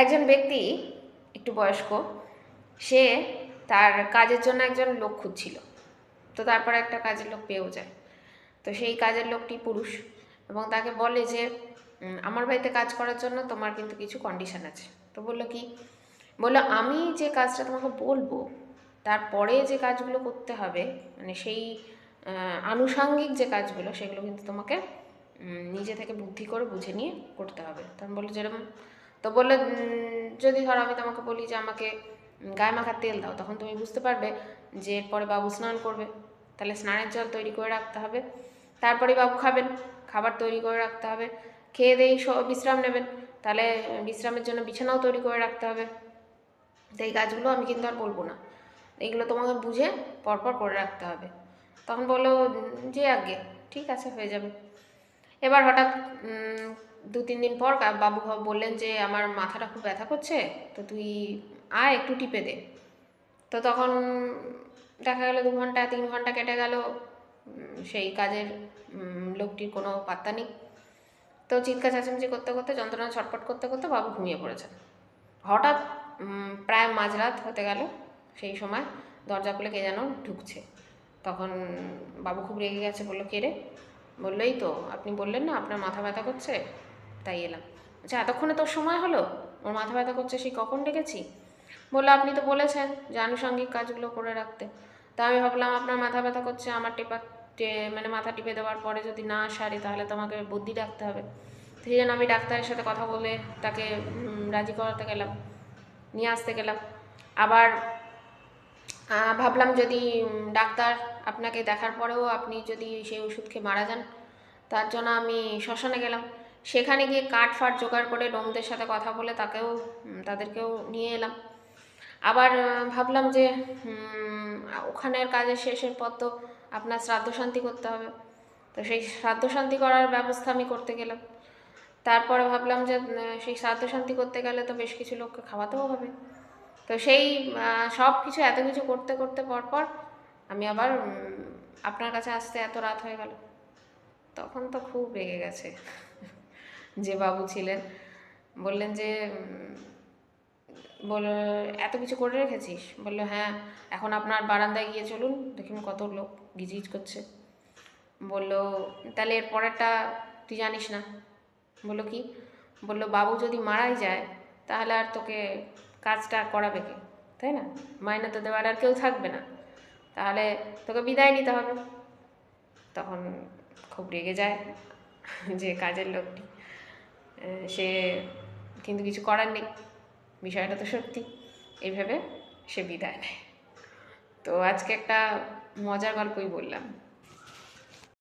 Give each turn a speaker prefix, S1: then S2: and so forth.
S1: একজন ব্যক্তি, একটু বয়স্ক, সে তার কাজের জন্য একজন লোক খুঁজছিল। তো তারপরে একটা কাজের লোক পেয়েও যায়। তো সেই কাজের লোকটি পুরুষ এবং তাকে বলে যে আমার বাড়িতে কাজ করার জন্য তোমার কিন্তু কিছু কন্ডিশন আছে। তো বলল কি? বলল, আমি যে কাজটা তোমাকে বলব তারপরে যে কাজগুলো করতে হবে মানে সেই আনুষাঙ্গিক যে কাজগুলো, সেগুলো কিন্তু তোমাকে নিজে থেকে বুদ্ধি করে বুঝে নিয়ে করতে হবে। তখন বলল, যেরকম তো বলল যদি ধরো আমি তোমাকে বলি যে আমাকে গায়ে মাখার তেল দাও, তখন তুমি বুঝতে পারবে যে পরে বাবু স্নান করবে। তাহলে স্নানের জল তৈরি করে রাখতে হবে। তারপরে বাবু খাবেন, খাবার তৈরি করে রাখতে হবে। খেয়ে স- বিশ্রাম নেবেন। তাহলে বিশ্রামের জন্য বিছানাও তৈরি করে রাখতে হবে। তো এই কাজগুলো আমি কিন্তু আর বলব না। এইগুলো তোমাকে বুঝে পরপর করে রাখতে হবে। তখন বলল যে আগে ঠিক আছে, হয়ে যাবে। এবার হঠাৎ দু তিন দিন পর বাবু বললেন যে আমার মাথাটা খুব ব্যথা করছে, তো তুই আয় একটু টিপে দে। তো তখন দেখা গেল দু ঘণ্টা, তিন ঘণ্টা কেটে গেল সেই কাজের লোকটির কোনো পাত্তা নেই। তো চিৎকার চেঁচামেচি করতে করতে, যন্ত্রণা ছটপট করতে করতে বাবু ঘুমিয়ে পড়েছেন। হঠাৎ প্রায় মাঝরাত হতে গেল সেই সময়, দরজা খুলে কে যেন ঢুকছে। তখন বাবু খুব রেগে গেছে, বলল, কে রে? বলল, এই তো, আপনি বললেন না, আপনার মাথা ব্যথা করছে? তাই এলাম। আচ্ছা এতক্ষণে তোর সময় হলো? ওর মাথা ব্যথা করছে, সেই কখন ডেকেছি? বলল, আপনি তো বলেছেন যে আনুষঙ্গিক কাজগুলো করে রাখতে। তা আমি ভাবলাম, আপনার মাথা ব্যথা করছে, আমার টেপা মানে মাথা টিপে দেওয়ার পরে যদি না সারে, তাহলে তোমাকে বুদ্ধি ডাকতে হবে। সেই জন্য আমি ডাক্তারের সাথে কথা বলে তাকে রাজি করাতে গেলাম, নিয়ে আসতে গেলাম। আবার ভাবলাম যদি ডাক্তার আপনাকে দেখার পরেও আপনি যদি সেই ওষুধ খেয়ে মারা যান, তার জন্য আমি শ্মশানে গেলাম। সেখানে গিয়ে কাঠ ফাট জোগাড় করে ডোমদের সাথে কথা বলে তাকেও তাদেরকেও নিয়ে এলাম। আবার ভাবলাম যে ওখানের কাজের শেষের পর তো আপনার শ্রাদ্ধ শান্তি করতে হবে। তো সেই শ্রাদ্ধ শান্তি করার ব্যবস্থা আমি করতে গেলাম। তারপরে ভাবলাম যে সেই শ্রাদ্ধ শান্তি করতে গেলে তো বেশ কিছু লোককে খাওয়াতেও হবে। তো সেই সব কিছু এত কিছু করতে করতে পরপর আমি আবার আপনার কাছে আসতে এত রাত হয়ে গেল। তখন তো খুব রেগে গেছে। যে বাবু ছিলেন, বললেন যে বল, এত কিছু করে রেখেছিস? বলল হ্যাঁ এখন আপনার বারান্দায় গিয়ে চলুন দেখুন কত লোক গিজগিজ করছে। বলল, তাহলে এর পরেরটা তুই জানিস না। বলল, কি? বলল, বাবু যদি মারাই যায়, তাহলে আর তোকে কাজটা করাবে কে? তাই না? মাইনে তো দেওয়ার আর কেউ থাকবে না। তাহলে তোকে বিদায় নিতে হবে। তখন খুব রেগে যায় যে কাজের লোকটি। সে কিন্তু কিছু করার নেই। বিষয়টা তো সত্যি। এইভাবে সে বিদায় নেয়। তো আজকে একটা মজার গল্পই বললাম।